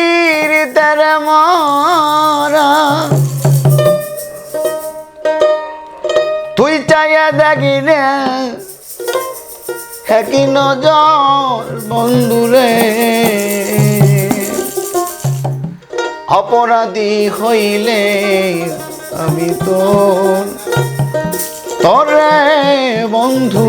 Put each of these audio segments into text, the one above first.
মাটির তার মরা। তুই চাইয়া দেখি রে একই নজর বন্ধুরে অপরাধী হইলে আমি তোর তরে বন্ধু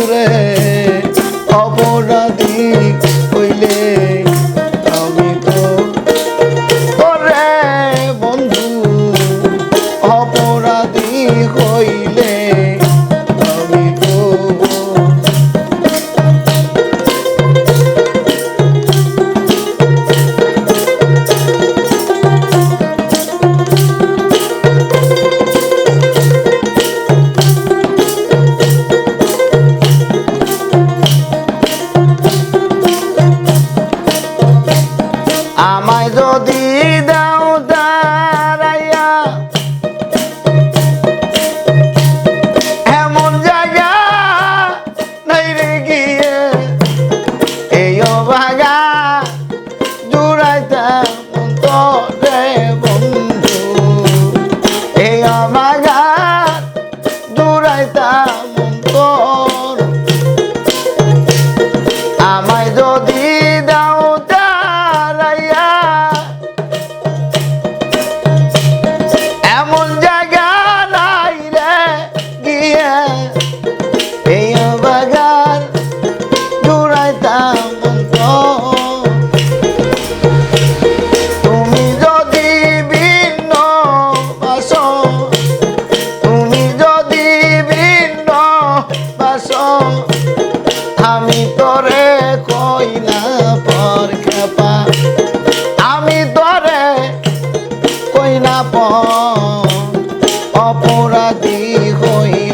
আমায় যদি দাও ¡Venga! অপরাধী হইলে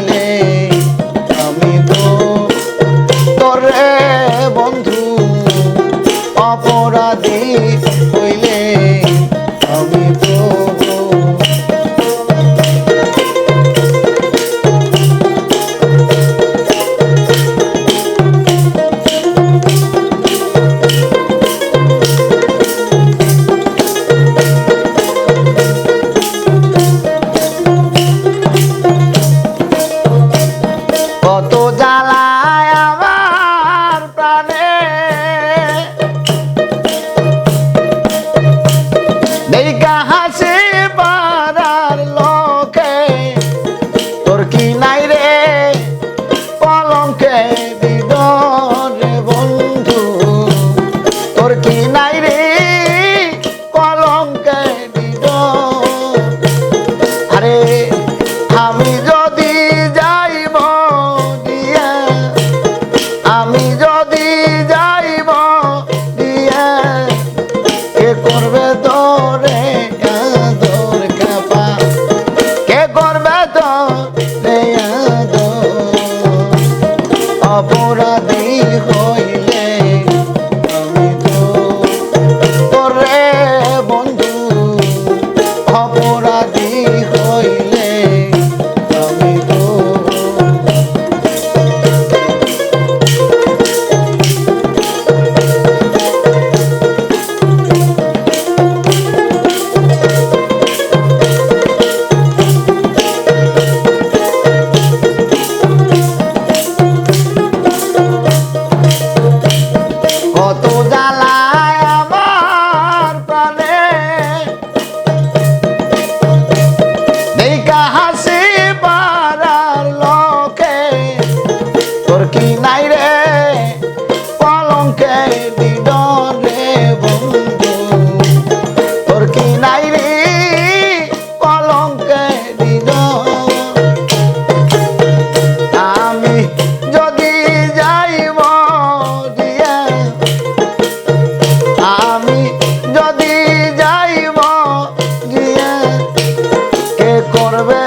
আমি তোর কি নাই রে? কলঙ্কে দিদরে বন্ধু। তোর কি নাই রে? কলঙ্কে দিদ আমি যদি যাইব দিয়া, আমি করবে